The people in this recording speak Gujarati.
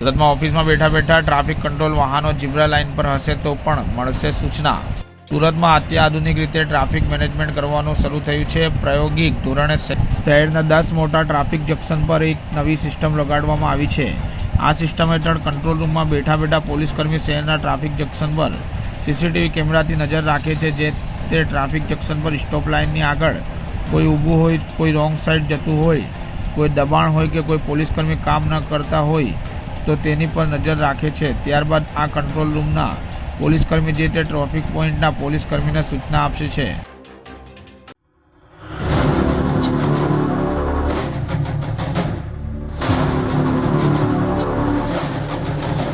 સુરતમાં ઓફિસમાં બેઠા બેઠા ટ્રાફિક કંટ્રોલ વાહનો જીબ્રા લાઇન પર હશે તો પણ મળશે સૂચના. સુરતમાં અત્યાધુનિક રીતે ટ્રાફિક મેનેજમેન્ટ કરવાનું શરૂ થયું છે. પ્રાયોગિક ધોરણે શહેરના દસ મોટા ટ્રાફિક જંકશન પર એક નવી સિસ્ટમ લગાડવામાં આવી છે. આ સિસ્ટમ હેઠળ કંટ્રોલ રૂમમાં બેઠા બેઠા પોલીસકર્મી શહેરના ટ્રાફિક જંકશન પર સીસીટીવી કેમેરાથી નજર રાખે છે, જે તે ટ્રાફિક જંકશન પર સ્ટોપ લાઇનની આગળ કોઈ ઊભું હોય, કોઈ રોંગ સાઈડ જતું હોય, કોઈ દબાણ હોય કે કોઈ પોલીસકર્મી કામ ન કરતા હોય તો તેની પર નજર રાખે છે. ત્યારબાદ આ કંટ્રોલ રૂમના પોલીસકર્મી જે તે ટ્રાફિક પોઈન્ટના પોલીસકર્મીને સૂચના આપશે છે.